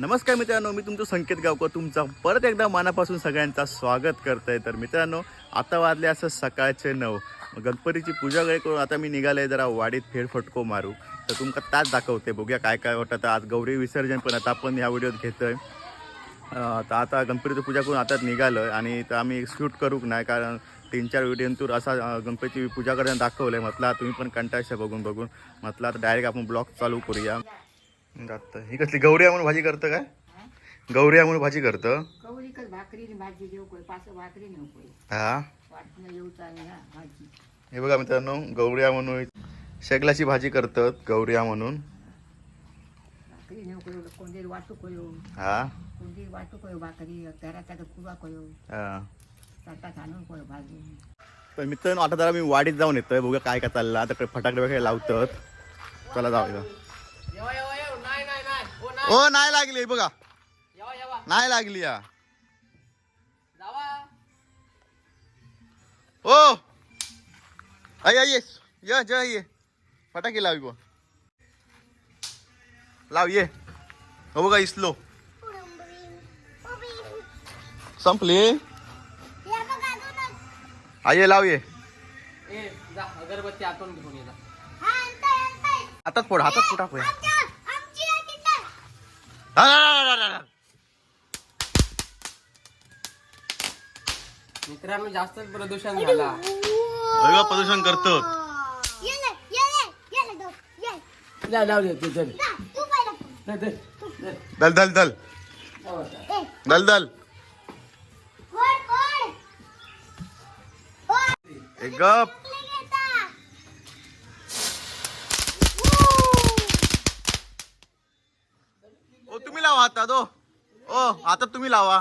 नमस्कार मित्रांनो मी तुमचं संकेत गावकर. तुमचा परत एकदा मनापासून सगळ्यांचा स्वागत करतोय. तर मित्रांनो आता वाजले असं सकाळचे नऊ. गणपतीची पूजा वगैरे करून आता मी निघालोय जरा वाडीत फेरफटको मारू. तर तुमका ताच दाखवते बघूया काय काय वाटतं. आज गौरी विसर्जन पण आता आपण ह्या व्हिडिओत घेतोय. आहे तर आता गणपतीची पूजा करून आता निघालो आहे आणि तर आम्ही शूट करूक नाही कारण तीन चार व्हिडिओंतून असा गणपतीची पूजा करताना दाखवलं आहे म्हटलं तुम्ही पण कंटाळशा बघून बघून म्हटलं आता डायरेक्ट आपण ब्लॉग चालू करूया. जातं ही कसली गौरी म्हणून भाजी करतं काय? गौरी म्हणून भाजी करतं. भाकरीने भाजी पाच भाकरी हा. हा हे बघा मित्रांनो गौऱ्या म्हणून शेगलाची भाजी करतात गौऱ्या म्हणून भाकरी हा. भाकरी तर मित्रांनो आता जरा मी वाडीत जाऊन येतोय बघूया काय काय चाललं. आता फटाकडे वगैरे लावतात. चला जाऊया. ओ नाही लागली बघा. नाही लागली या. ओ. आई आई ये. ये जय ये. फटाके लावी बो लाव ये. हो बघा इसलो. संपली? आई ये लाव ये. ए जा अगरबत्ती आतून घेऊन ये हातात फोड हातात टाकूया. मित्रांनो जास्तच प्रदूषण झाला. प्रदूषण करतो. दल दल दल. दल दल. एक गप ओ तुम्ही लावा हातात ओ हातात तुम्ही लावा.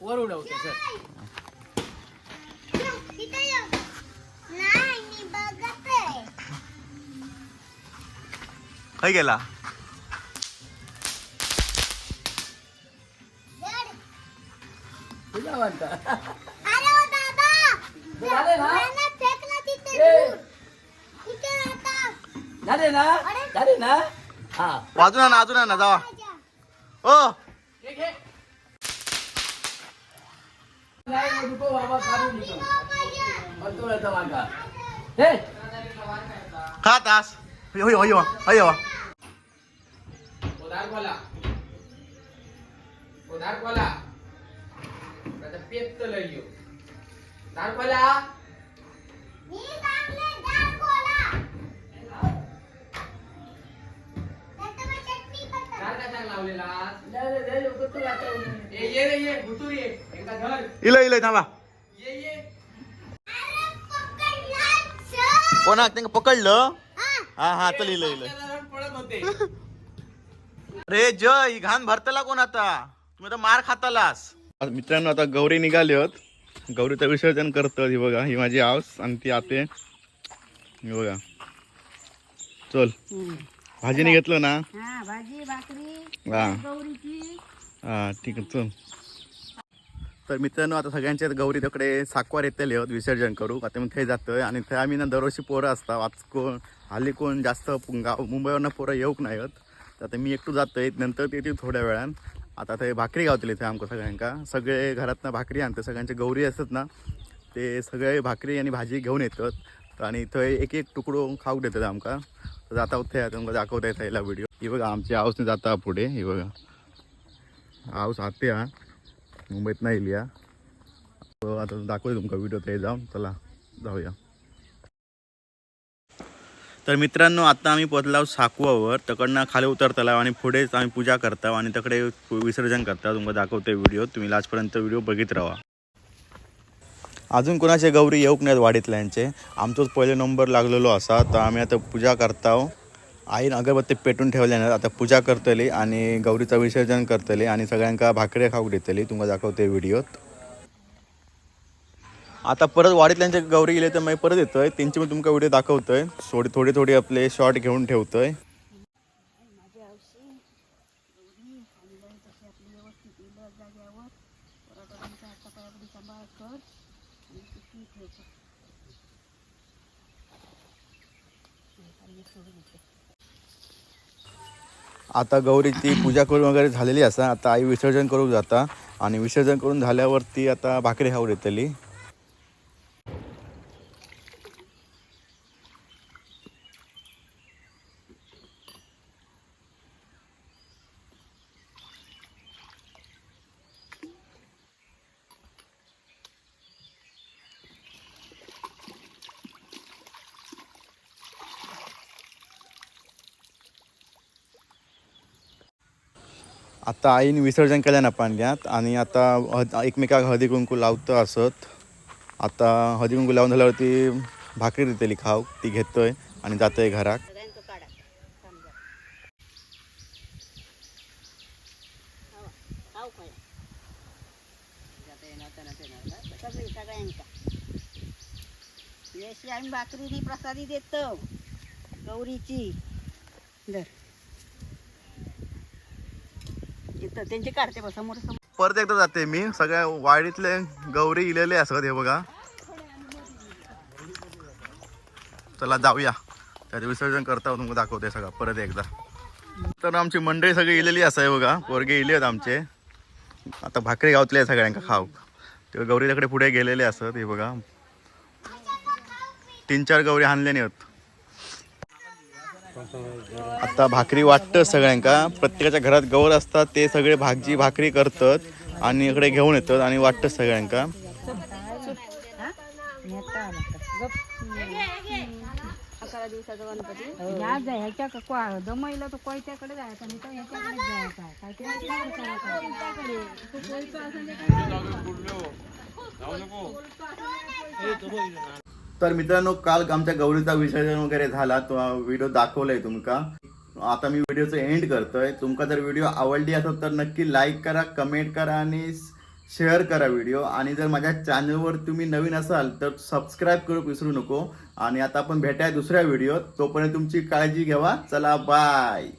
वर उडवते सर. खाई गेला. म्हणता दादा. ना. झाले ना? झाले ना? वाजून आणा अजून आणा जावा ओ. खा तास हो हो हो हो. आता पेत तर लय येऊ. दारवाला. मी सांगले दार कशाला लावलेलास? ए, ये रे, ये. भुतूर ये. एकदा धर. इलं इलं थांबा ये, ये. अरे पकडला, चल. कोणा त्यांना पकडलं हा. हा चल इलं इलं पळत होते. अरे जय ही घाण भरतला कोण आता तुम्ही आता मार खातालास मित्रांनो आता गौरी निघाली होत गौरीचं विसर्जन करतात ही बघा ही माझी आऊस आणि ती आते ही बघा चल भाजीने घेतलं ना? हा भाजी भाकरी हा. गौरीची. हा ठीक आहे चल. तर मित्रांनो आता सगळ्यांच्या गौरी तिकडे साकवार येतले होत विसर्जन करू. आता मी थंय जातोय आणि थंय आम्ही ना दरवर्षी पोरं असतात. आज कोण हल्ली कोण जास्त गाव मुंबईवरनं पोरं येऊक नाही होत. तर आता मी एकटू जातोय. नंतर ते थोड्या वेळान. आता थंय भाकरी गावतली थंय आमको सगळ्यांका. सगळे घरातनं भाकरी आणतात. सगळ्यांच्या गौरी असतात ना ते सगळे भाकरी आणि भाजी घेऊन येतात. आणि थंय एक एक तुकडो खाऊक देतात आमकां. जाता थंय तुमकां दाखवता थंयला व्हिडिओ ही बघा आमची हावस जाता पुढे ही बघा. आऊस आते हा. मुंबईत नाही इली हा. हो, आता दाखवते तुमका व्हिडिओ थंय जाऊन. चला जाऊया. तर मित्रांनो आता आम्ही पोचलाव साकवावर. तकडनं खाली उतरतलाव आणि पुढेच आम्ही पूजा करता आणि तकडे विसर्जन करता तुमका दाखवते व्हिडिओ तुम्ही लास्टपर्यंत व्हिडिओ बघित राहा. अजून कोणाचे गौरी येऊक नाहीत वाडीतल्यांचे? आमचोच पहिले नंबर लागलेलो असा तर आम्ही आता पूजा करता हो. आईन अगरबत्ती पेटून ठेवल्या आता पूजा करतली आणि गौरीचं विसर्जन करतली आणि सगळ्यांका भाकरे खाऊक देतली. तुमका दाखवते व्हिडिओत. आता परत वाडीतल्यांचे गौरी गेले तर मी परत येतोय. त्यांची मी तुमका व्हिडिओ दाखवतोय. थोडी थोडी थोडी आपले शॉर्ट घेऊन ठेवतोय. आता गौरीची पूजा करून वगैरे झालेली असा. आता आई विसर्जन करू जाता. आणि विसर्जन करून झाल्यावरती आता भाकरी खाऊ येतली. आता आईने विसर्जन केल्या ना पाण्यात आणि आता हद एकमेकाक हळदी कुंकू लावतं असत. आता हळदी कुंकू लावून झाल्यावरती भाकरी देतली खाऊ ती घेतोय आणि जातोय आम्ही भाकरीनी प्रसादी देतो. गौरीची. दर त्यांची काढते समोर समोर. परत एकदा जाते मी. सगळ्या वाडीतले गौरी इलेले असत हे बघा. चला जाऊया. त्याचं विसर्जन करता तुमका दाखवते सगळं परत एकदा. तर आमची मंडळी सगळी इलेली असं आहे बघा. पोरगे इले आहेत आमचे. आता भाकरी गावतले सगळ्यांका खाऊ. ते गौरीच्याकडे पुढे गेलेले असत हे बघा. तीन चार गौरी हाणल्याने आहेत आता भाकरी वाटतं सगळ्यांका. प्रत्येकाच्या घरात गौर असतात ते सगळे भाजी भाकरी करतात आणि इकडे घेऊन येतात आणि वाटतं सगळ्यांका. अकरा दिवसाचा गणपती या ह्याच्या क- दमईला तो कोयत्याकडे जायचा नाही तर ह्याच्याकडे जायचा काहीतरी तर मित्रांनो काल आमच्या गौरीचा विसर्जन वगैरे झाला तो व्हिडिओ दाखवलाय तुमका. आता मी व्हिडिओचं एंड करतोय. तुमका जर व्हिडिओ आवडली असेल तर नक्की लाईक करा कमेंट करा आणि शेअर करा व्हिडिओ. आणि जर माझ्या चॅनलवर तुम्ही नवीन असाल तर सबस्क्राईब करू विसरू नको. आणि आता आपण भेटाय दुसऱ्या व्हिडिओत तोपर्यंत तुमची काळजी घ्यावा चला बाय